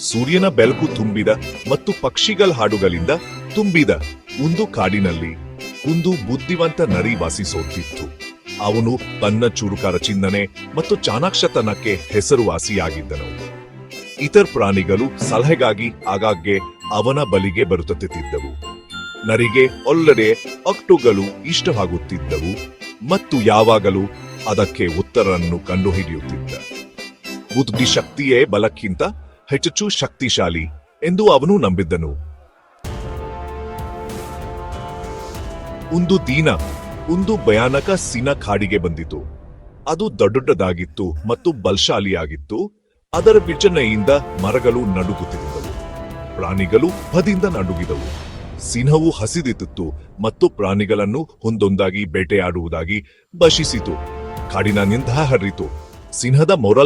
ಸೂರ್ಯನ ಬೆಳಕು ತುಂಬಿದ ಮತ್ತು ಪಕ್ಷಿಗಳ ಹಾಡುಗಳಿಂದ ತುಂಬಿದ ಒಂದು ಕಾಡಿನಲ್ಲಿ ಒಂದು ಬುದ್ಧಿವಂತ ನರಿ ವಾಸಿಸೋತಿತ್ತು. ಅವನು ತನ್ನ ಚುರುಕರ ಚಿಂತನೆ ಮತ್ತು ಚಾಣಾಕ್ಷತನಕ್ಕೆ ಹೆಸರುವಾಸಿಯಾಗಿದ್ದನು. ಇತರ ಪ್ರಾಣಿಗಳು ಸಲಹೆಗಾಗಿ ಆಗಾಗ್ಗೆ ಅವನ ಬಲಿಗೆ ಬರುತ್ತಿದ್ದವು ನರಿಗೆ ಒಳ್ಳೆಡೆ ಅಕ್ಟುಗಳು ಇಷ್ಟವಾಗುತ್ತಿದ್ದವು ಮತ್ತು ಯಾವಾಗಲೂ ಅದಕ್ಕೆ ಉತ್ತರವನ್ನು ಕಂಡುಹಿಡಿಯುತ್ತಿದ್ದ. ಬುದ್ಧಿಶಕ್ತಿಯೇ ಬಲಕ್ಕಿಂತ ಹೆಚ್ಚು ಶಕ್ತಿಶಾಲಿ ಎಂದು ಅವನು ನಂಬಿದ್ದನು. ಒಂದು ದಿನ ಒಂದು ಭಯಾನಕ ಸಿನ ಕಾಡಿಗೆ ಬಂದಿತು. ಅದು ದೊಡ್ಡದಾಗಿತ್ತು ಮತ್ತು ಬಲಶಾಲಿಯಾಗಿತ್ತು. ಅದರ ಬಿಚ್ಚನೆಯಿಂದ ಮರಗಳು ನಡುಗುತ್ತಿದ್ದವು. ಪ್ರಾಣಿಗಳು ಭದಿಂದ ನಡುಗಿದವು. ಸಿಂಹವು ಹಸಿದಿತ್ತು ಮತ್ತು ಪ್ರಾಣಿಗಳನ್ನು ಒಂದೊಂದಾಗಿ ಬೇಟೆಯಾಡುವುದಾಗಿ ಬಶಿಸಿತು ಕಾಡಿನ ನಿಂದ ಹರಿತು ಸಿಂಹದ ಮೊರಲ್